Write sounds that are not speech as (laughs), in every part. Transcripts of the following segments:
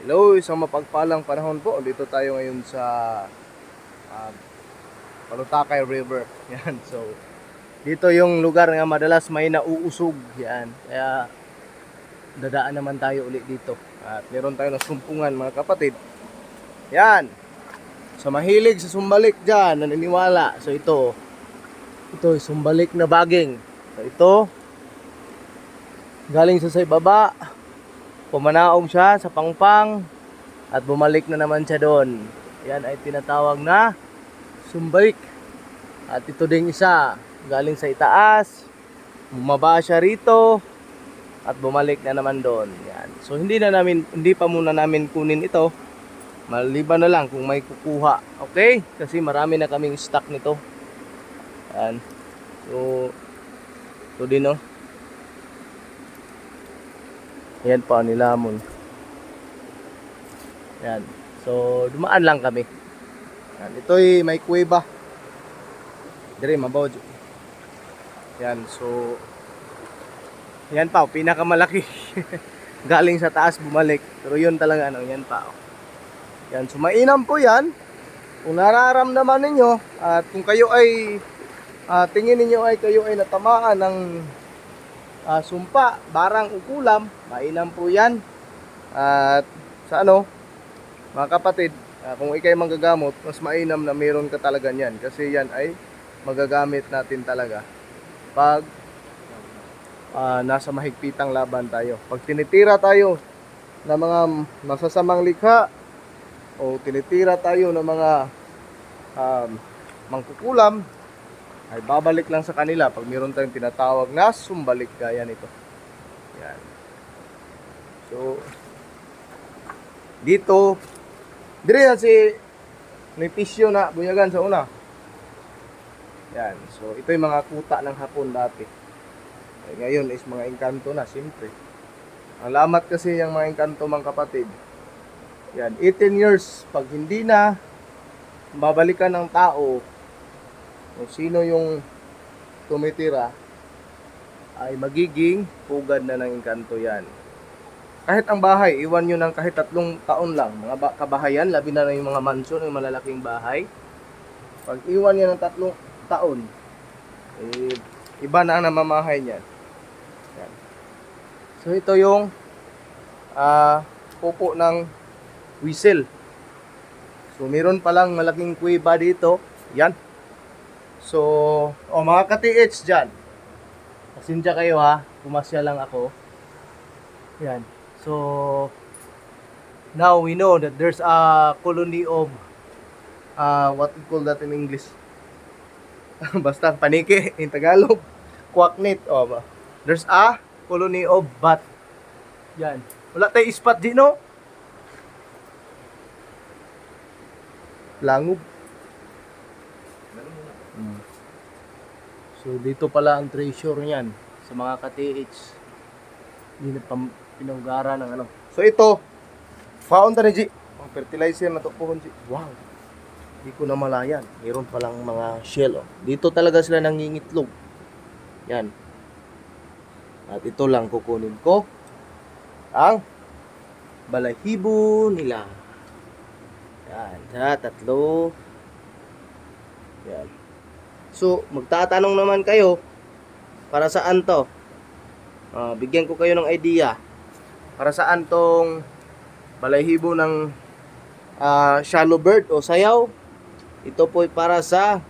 Hello, isang mapagpalang panahon po. Dito tayo ngayon sa uh, Palutakay River. (laughs) Yan, so dito yung lugar nga madalas may nauusog. Yan, kaya dadaan naman tayo ulit dito. At meron tayo na sumpungan mga kapatid. Yan, sa mahilig sa sumbalik dyan, naniniwala. So ito, ito sumbalik na baging. So ito, galing sa sa ibaba, pumanaog siya sa pangpang at bumalik na naman siya doon. Yan ay tinatawag na sumbalik. At ito ding isa, galing sa itaas, bumaba siya rito at bumalik na naman doon. Yan. So hindi na namin hindi pa muna namin kunin ito. Maliban na lang kung may kukuha. Okay? Kasi marami na kaming stock nito. Yan. So ito din oh. Yan pa nilamon. Yan. So, dumaan lang kami. Yan. Ito'y may kuweba. Dire, mabaw. dyan. Yan. So, yan pa. oh, Pinakamalaki. (laughs) Galing sa taas, bumalik. Pero yun talaga, ano, yan pa. oh. Yan. So, mainam po yan. Kung nararamdaman ninyo, at kung kayo ay, ah, tingin ninyo ay kayo ay natamaan ng ah, sumpa, barang ukulam, mainam po yan. At sa ano, mga kapatid, ah, kung ikay manggagamot, mas mainam na meron ka talaga niyan. Kasi yan ay magagamit natin talaga pag ah, nasa mahigpitang laban tayo. Pag tinitira tayo ng mga masasamang likha o tinitira tayo ng mga um, mangkukulam, ay babalik lang sa kanila pag mayroon tayong tinatawag na sumbalik gaya nito. Yan. So, dito, dire si may pisyo na bunyagan sa una. Yan. So, ito yung mga kuta ng hapon dati. Eh, ngayon is mga engkanto na, siyempre. Ang lamat kasi yung mga engkanto mga kapatid. Yan, 18 years. Pag hindi na, babalikan ng tao, kung sino yung tumitira, ay magiging pugad na ng engkanto yan. Kahit ang bahay, iwan nyo ng kahit tatlong taon lang. Mga ba- kabahayan, labi na na yung mga mansyon, yung malalaking bahay. Pag iwan nyo ng tatlong taon, eh, iba na ang namamahay niyan. Yan. So ito yung ah pupo ng whistle. So meron palang malaking kuweba dito. Yan. So, oh mga ka-TH dyan. Pasensya kayo ha. Pumasya lang ako. Yan. So, now we know that there's a colony of uh, what we call that in English. (laughs) Basta paniki in Tagalog. Kwaknit. Oh, ba? there's a colony of bat. Yan. Wala tayo ispat di no? Langob. So dito pala ang treasure niyan sa mga ka-TH. Hindi ng ano. So ito, ta ni G. Ang fertilizer na to po G. Wow. Hindi ko na malayan. Meron palang mga shell. Oh. Dito talaga sila nangingitlog. Yan. At ito lang kukunin ko. Ang balahibo nila. Yan. Tatlo. Yan. So, magtatanong naman kayo para saan to? Ah, bigyan ko kayo ng idea. Para saan tong balahibo ng ah, shallow bird o sayaw? Ito po ay para sa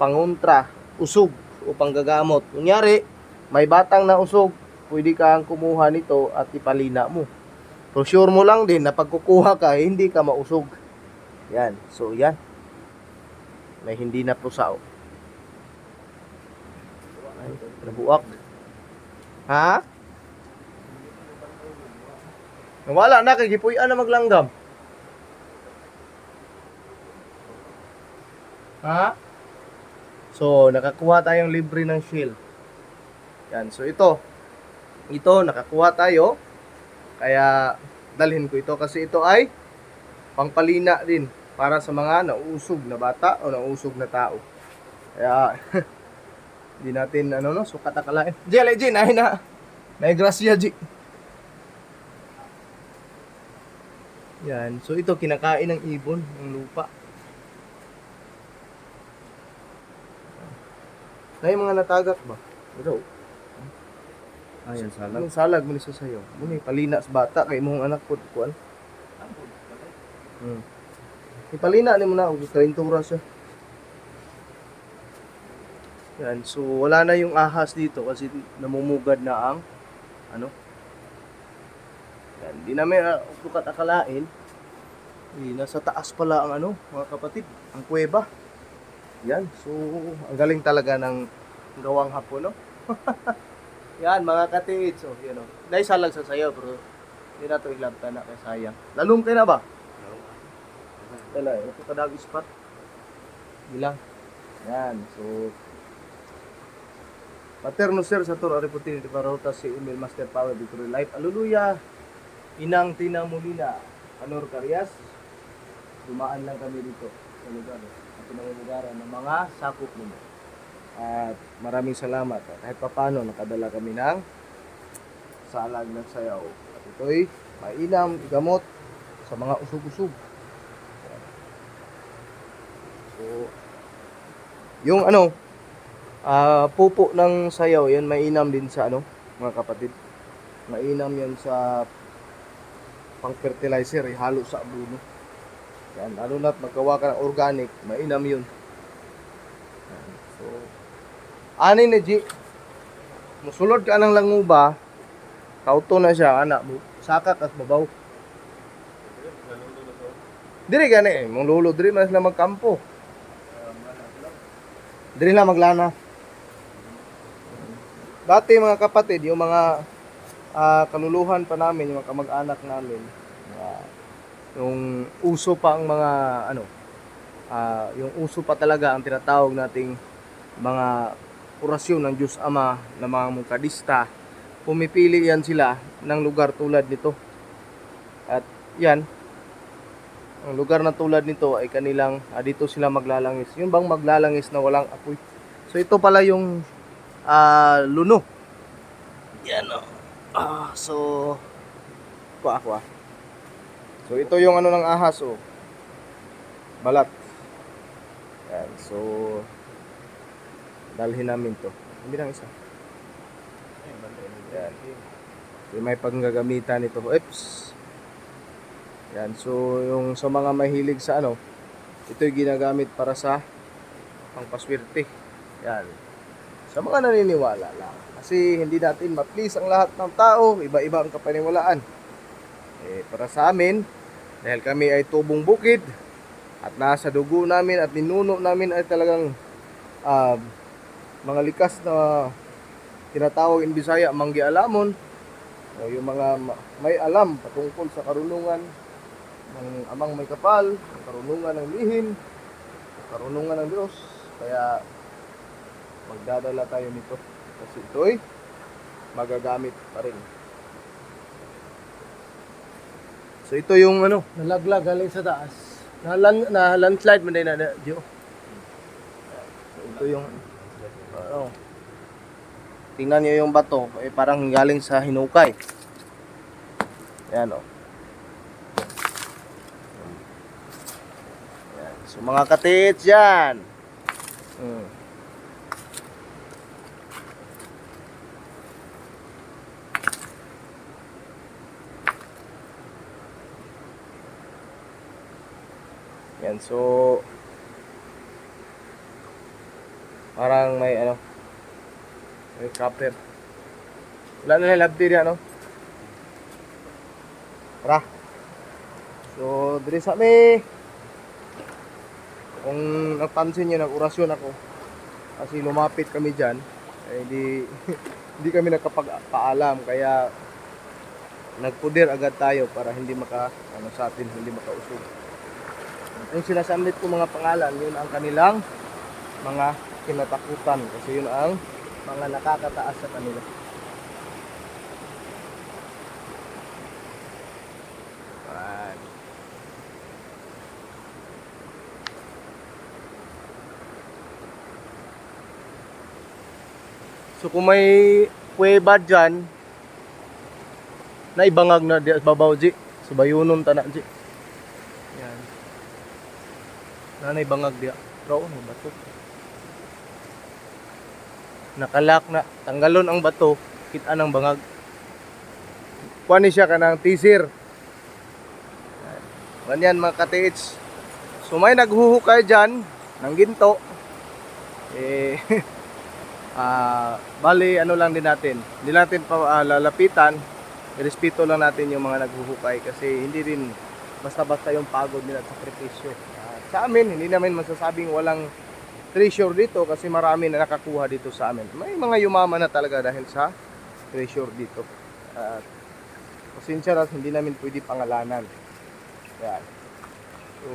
panguntra, usog o panggagamot. Kunyari, may batang na usog, pwede kang kumuha nito at ipalina mo. So sure mo lang din na pagkukuha ka, hindi ka mausog. Yan. So yan. May hindi na pusaw. Nabuak. Ha? Wala na kay gipuy-an na maglanggam. Ha? So, nakakuha tayong libre ng shell. Yan. So, ito. Ito, nakakuha tayo. Kaya, dalhin ko ito kasi ito ay pangpalina din para sa mga nauusog na bata o nauusog na tao. Kaya, (laughs) hindi natin, ano no, sukat akalain. Jel, Jin, ay na. May grasya, Ji. Yan. So ito kinakain ng ibon ng lupa. Nay mga natagak ba? Ito. Ayan, salag. Yung salag mo sa sayo. Muni palina sa bata kay imong anak pod kuan. Hmm. Ipalina ni mo na og kaintura siya. Yan, so wala na yung ahas dito kasi namumugad na ang ano. Yan, di namin uh, bukat akalain. Eh, nasa taas pala ang ano, mga kapatid, ang kuweba. Yan, so ang galing talaga ng gawang hapon, no? (laughs) Yan, mga katiid. So, yun o. Naisalag sa sayo, pero hindi na ito ilabta na kay sayang. Lalong kayo na ba? Wala, ito kadag spot. Bilang. Yan, so Paterno sir sa tour ariputin di parota si email master power victory life. Aleluya. Inang Tina Molina, Anor Carias. Dumaan lang kami dito sa lugar. At pinangulugaran ng mga sakop nimo. At maraming salamat. At kahit papano nakadala kami ng salag ng sayaw. At ito'y mainam, gamot sa mga usog-usog. So, yung ano, ah pupo ng sayaw, yan mainam din sa ano, mga kapatid. Mainam yan sa pang fertilizer, ihalo sa abono. Yan, lalo na't magkawa ka ng organic, mainam yun. So, ani na G, musulod ka ng languba, kauto na siya, anak, bu- saka kas babaw. Diri gani eh, mong lulo, diri man sila magkampo. Diri na maglana. Dati mga kapatid, yung mga ah, kaluluhan pa namin, yung mga kamag-anak namin, ah, yung uso pa ang mga ano, ah, yung uso pa talaga ang tinatawag nating mga orasyon ng Diyos Ama ng mga mungkadista. Pumipili yan sila ng lugar tulad nito. At yan, ang lugar na tulad nito ay kanilang, ah, dito sila maglalangis. Yung bang maglalangis na walang apoy. So ito pala yung ah, luno. Yan o. Ah, so, kuha, kuha. So ito yung ano ng ahas oh. Balat. Yan, so, dalhin namin to. Hindi lang isa. Yan. So, may panggagamitan ito. Oops. Yan, so yung sa mga mahilig sa ano, ito yung ginagamit para sa pangpaswerte. Yan. Sa mga naniniwala lang. Kasi hindi natin ma-please ang lahat ng tao, iba-iba ang kapaniwalaan. Eh, para sa amin, dahil kami ay tubong bukid, at nasa dugo namin at ninuno namin ay talagang ah, mga likas na tinatawag in Bisaya manggi alamon o yung mga ma- may alam patungkol sa karunungan ng amang may kapal, karunungan ng lihim, karunungan ng Diyos. Kaya magdadala tayo nito kasi ito'y magagamit pa rin. So ito yung ano, nalaglag galing sa taas. Na, lan, na landslide man din na, Dio. So, ito yung ano. Tingnan niyo yung bato, eh, parang galing sa hinukay. Ayan o. Ayan. So mga katits yan. Hmm. Yan, so parang may ano may copper. Wala na lang labdi ano? Tara. So, diri sa mi. Kung napansin niyo nag-orasyon ako kasi lumapit kami diyan, eh di (laughs) hindi kami nakapag-paalam kaya nagpudir agad tayo para hindi maka ano sa atin hindi makausog. Yung sinasambit ko mga pangalan, yun ang kanilang mga kinatakutan kasi yun ang mga nakakataas sa kanila. So kung may kuweba dyan, na ibangag na di babaw ji. So bayunon tanak ji. Yan. Nanay bangag diya. Pero ano bato? Nakalak na. Tanggalon ang bato. Kita ng bangag. Kuha siya kanang teaser. Ganyan mga ka-TH. So may naghuhukay dyan ng ginto. Eh, (laughs) ah bali ano lang din natin. Hindi natin pa ah, lalapitan. Irespeto lang natin yung mga naghuhukay kasi hindi rin basta-basta yung pagod nila at sakripisyo. Sa amin, hindi namin masasabing walang treasure dito kasi marami na nakakuha dito sa amin. May mga yumaman na talaga dahil sa treasure dito. At pasensya na hindi namin pwede pangalanan. Yan. So,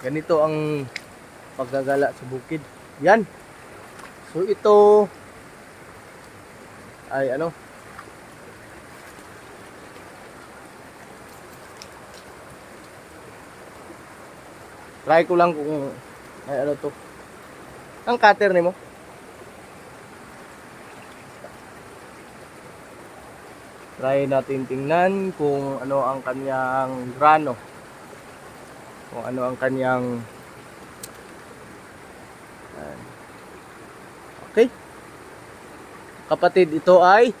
ganito ang paggagala sa bukid. Yan. So ito ay ano Try ko lang kung ay ano to. Ang cutter nimo. Try natin tingnan kung ano ang kanyang grano. Kung ano ang kanyang. Okay. Kapatid, ito ay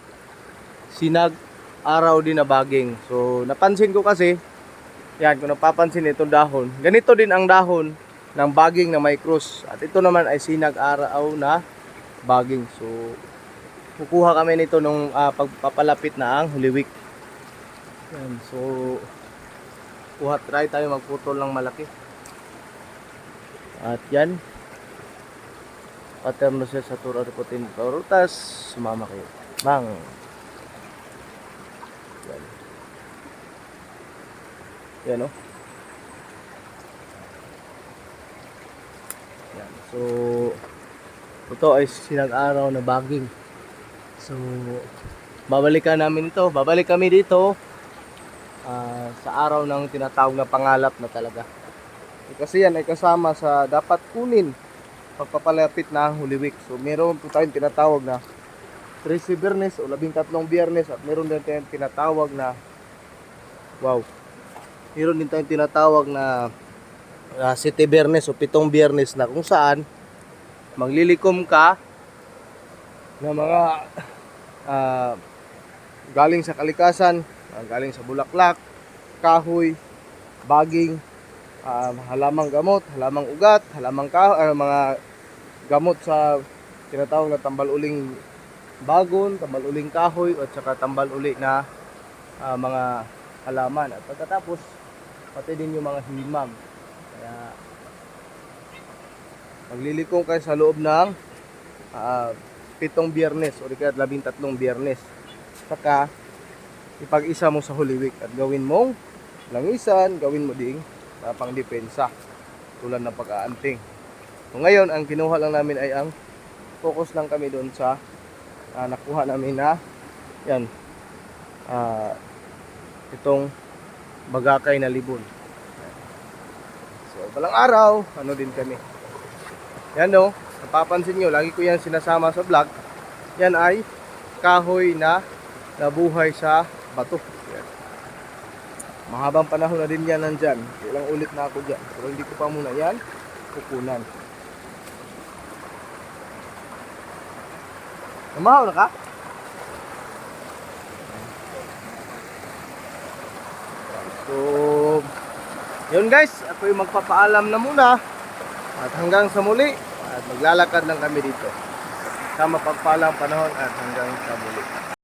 sinag araw din na baging. So, napansin ko kasi, yan, kung napapansin itong dahon, ganito din ang dahon ng baging na may cross. At ito naman ay sinag araw na baging. So, kukuha kami nito nung ah, pagpapalapit na ang Holy Week. Yan, so, kuha, try tayo magputol ng malaki. At yan, paterno siya sa Turo Ripotin Rutas, sumama kayo. Bang! Yan. Yan o. Yan. So, ito ay sinag-araw na baging. So, babalikan namin ito. Babalik kami dito ah, sa araw ng tinatawag na pangalap na talaga. Eh, Kasi yan ay kasama sa dapat kunin pagpapalapit na ang Holy Week. So, meron po tayong tinatawag na 13 biyernes o 13 biyernes at meron din tayong tinatawag na wow. Meron din tayong tinatawag na uh, 7 biyernes o 7 biyernes na kung saan maglilikom ka ng mga ah, galing sa kalikasan, ah, galing sa bulaklak, kahoy, baging, ah, halamang gamot, halamang ugat, halamang kahoy, ah, mga gamot sa tinatawag na tambal uling bagon, tambal uling kahoy at saka tambal uli na ah, mga halaman. At pagkatapos, pati din yung mga himam. Kaya maglilikong kayo sa loob ng ah, pitong biyernes o kaya labing tatlong biyernes. Saka ipag-isa mo sa Holy Week at gawin mong langisan, gawin mo ding uh, pang depensa tulad ng pag-aanting. So ngayon, ang kinuha lang namin ay ang focus lang kami doon sa ah, nakuha namin na yan ah, itong bagakay na libon. So, balang araw, ano din kami. Yan no, napapansin nyo, lagi ko yan sinasama sa vlog. Yan ay kahoy na nabuhay sa bato. Yan. Mahabang panahon na din yan nandyan. Ilang ulit na ako dyan. Pero hindi ko pa muna yan kukunan. Namahaw na ka? So, yun guys, ako yung magpapaalam na muna. At hanggang sa muli, at maglalakad lang kami dito. Sa mapagpalang panahon at hanggang sa muli.